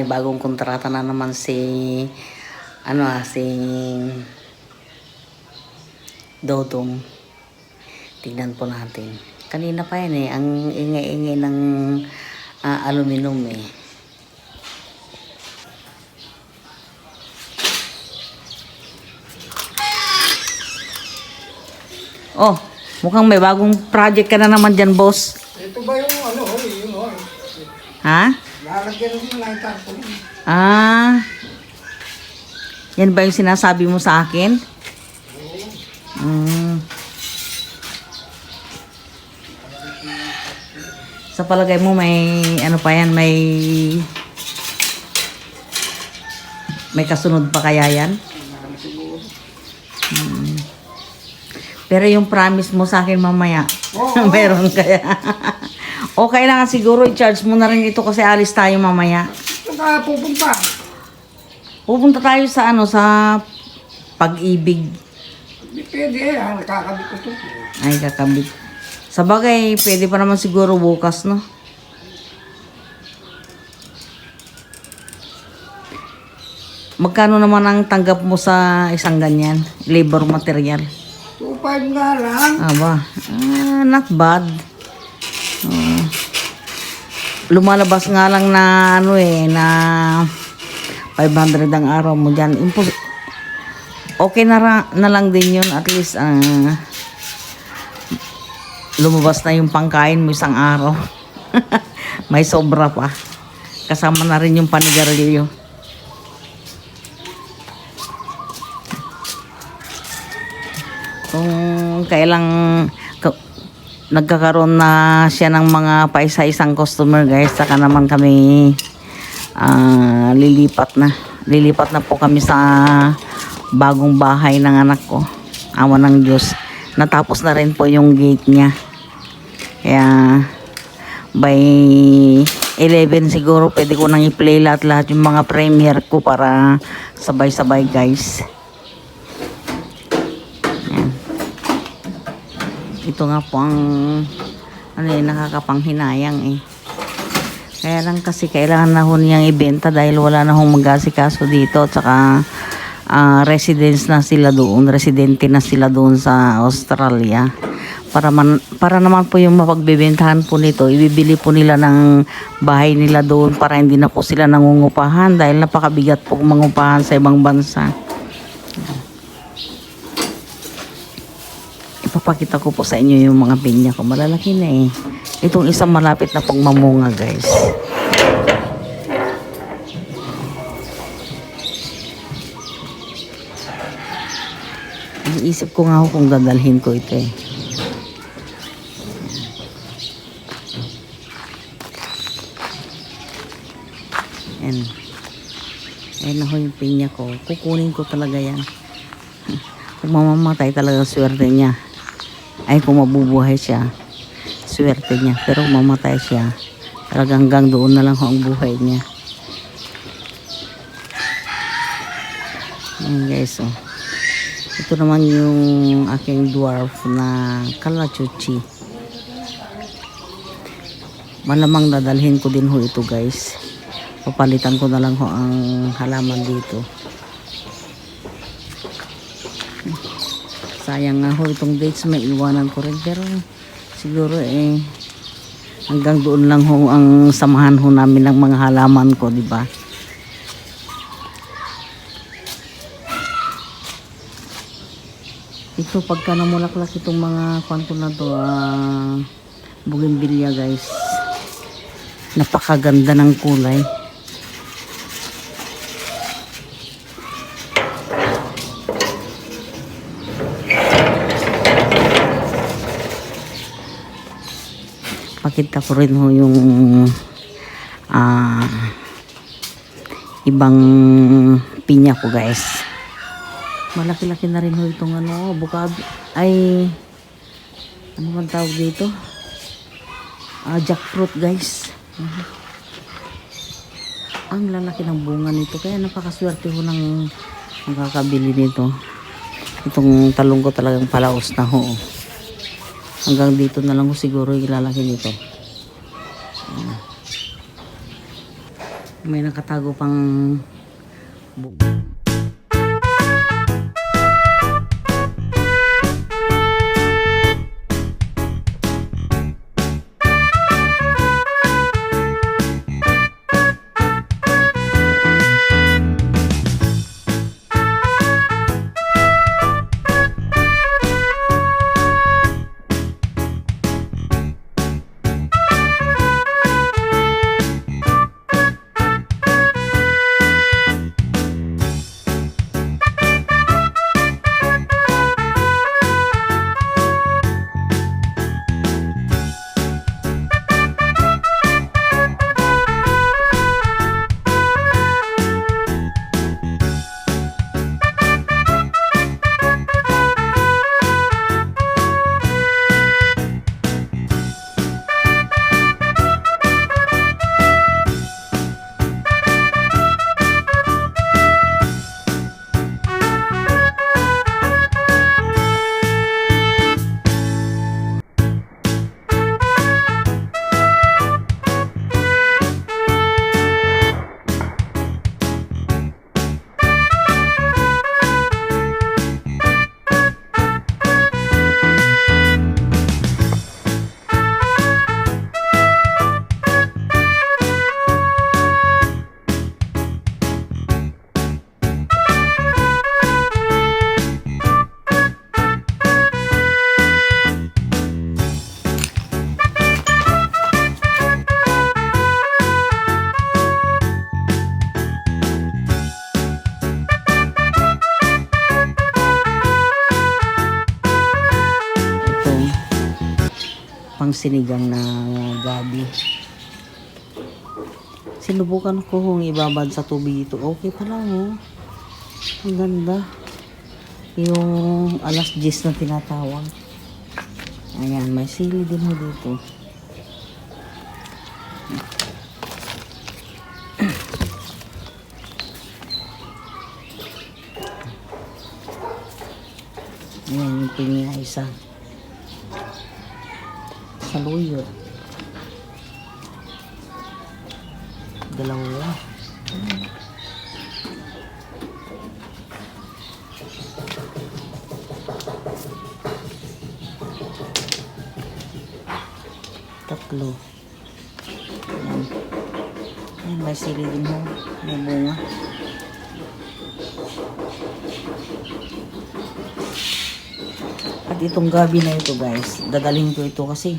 panibagong kontrata na naman si ano ah, si Dodong. Tignan po natin. Kanina pa yan eh, ang ingay-ingay ng ah, aluminum eh. Oh, mukhang may bagong project ka na naman dyan, boss. Ito ba yung ano, oh, yung oh. Ha? Lalagyan din ng tarpaulin. Ah. Yan ba yung sinasabi mo sa akin? Mm. Sa palagay mo may ano pa yan, may may kasunod pa kaya yan? Mm. Pero yung promise mo sa akin mamaya, Oo. meron kaya. okay lang siguro i-charge mo na rin ito kasi alis tayo mamaya. Ka pupunta. Pupunta tayo sa ano, sa pag-ibig. Hindi pwede eh, ah, nakakabit ko to. Ay, kakabit. Sa bagay, pwede pa naman siguro bukas, no? Magkano naman ang tanggap mo sa isang ganyan? Labor material. 2.5 nga lang. Aba, ah, not bad. Ah. Lumalabas nga lang na ano eh, na 500 ang araw mo dyan. Impos okay na, ra- na lang din yun. At least, ah, lumabas na yung pangkain mo isang araw. May sobra pa. Kasama na rin yung panigarilyo. kung kailang ka- nagkakaroon na siya ng mga paisa-isang customer guys. Saka naman kami ah, lilipat na. Lilipat na po kami sa bagong bahay ng anak ko awa ng Diyos. Natapos na rin po yung gate niya. Kaya by 11 siguro pwede ko nang i-play lahat-lahat yung mga premiere ko para sabay-sabay guys ito nga po ang ano eh, nakakapanghinayang eh. Kaya lang kasi kailangan na ho niyang ibenta dahil wala na hong mag-asikaso dito at saka ah, residence na sila doon, residente na sila doon sa Australia. Para man para naman po yung mapagbebentahan po nito, ibibili po nila ng bahay nila doon para hindi na po sila nangungupahan dahil napakabigat po mangupahan sa ibang bansa. Ipapakita ko po sa inyo yung mga pinya ko. Malalaki na eh. Itong isang malapit na pong mamunga guys. Iniisip ko nga ako kung dadalhin ko ito eh. Yan. Ayan ako yung pinya ko. Kukunin ko talaga yan. Kung mamamatay talaga swerte niya. Ay kung mabubuhay siya, swerte niya. Pero mamatay siya, talagang hanggang doon na lang ho ang buhay niya. Ayan guys, oh. Ito naman yung aking dwarf na kalachuchi. Malamang dadalhin ko din ho ito guys. Papalitan ko na lang ho ang halaman dito. Sayang nga ho itong dates may iwanan ko rin. Pero siguro eh hanggang doon lang ho ang samahan ho namin ng mga halaman ko di ba? Ito pagka namulaklak itong mga kwanto na to ah, bougainvillea guys. Napakaganda ng kulay pakita ko rin ho yung ah ibang pinya ko guys. Malaki-laki na rin ho itong ano bukab ay ano man tawag dito? Ah jackfruit guys. Mhm. ang lalaki ng bunga nito. Kaya napakaswerte ho ng nakakabili nito. Itong talong ko talagang palaos na ho hanggang dito na lang ko siguro ilalaki nito May nakatago pang bu- sinigang na gabi. Sinubukan ko kung ibabad sa tubig ito. Okay pala oh. Ang ganda. Yung alas 10 na tinatawag. Ayan, may sili din ho dito. Ayan yung pinya isa. Saluyot. Dalawa. Tatlo. Ayan. Ayan, may sili din ho. May bunga. At itong gabi na ito guys, dadalhin ko ito kasi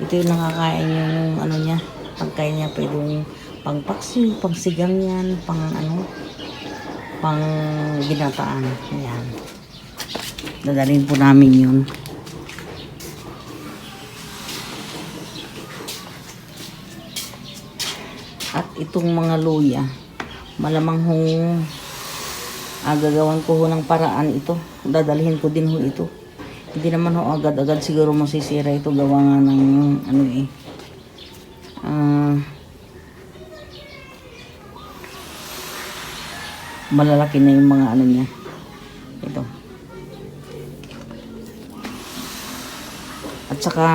ito yung nakakain yung ano niya, pagkain niya pwedeng pang paksiw, pang yan, pang ano, pang ginataan. Ayan. Dadalhin po namin yun. At itong mga luya, malamang hong ah, gagawan ko ho ng paraan ito. Dadalhin ko din ho ito. Hindi naman ho agad-agad siguro masisira ito gawa nga ng ano eh. Ah, malalaki na yung mga ano niya. Ito. At saka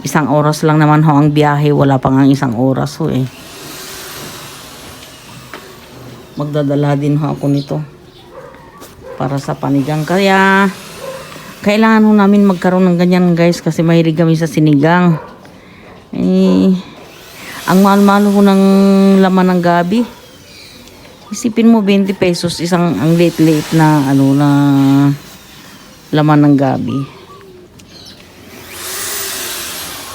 isang oras lang naman ho ang biyahe, wala pa nga isang oras ho eh. Magdadala din ho ako nito para sa panigang. Kaya kailangan ho namin magkaroon ng ganyan guys kasi mahilig kami sa sinigang. Eh, ang mahal-mahal ho ng laman ng gabi. Isipin mo 20 pesos isang ang late-late na ano na laman ng gabi.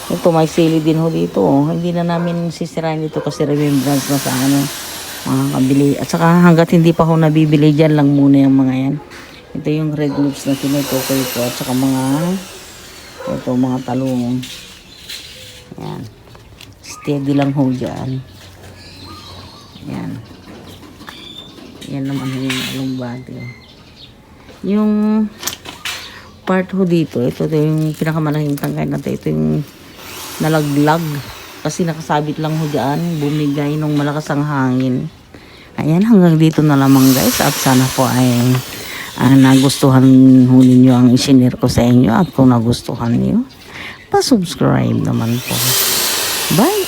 Ito may sili din ho dito. Oh. Hindi na namin sisirain dito kasi remembrance na sa ano mga kabili. At saka hanggat hindi pa ho nabibili dyan lang muna yung mga yan. Ito yung red leaves na tinutukoy ko at saka mga ito mga talong. Yan. Steady lang ho dyan. Yan. Yan naman yung alumbati. Yung part ho dito, ito, ito yung pinakamalaking tangkay na ito. Ito yung nalaglag. Kasi nakasabit lang ho dyan, bumigay nung malakas ang hangin. Ayan, hanggang dito na lamang guys. At sana po ay ah, nagustuhan ho ninyo ang isinir ko sa inyo. At kung nagustuhan niyo, pa-subscribe naman po. Bye!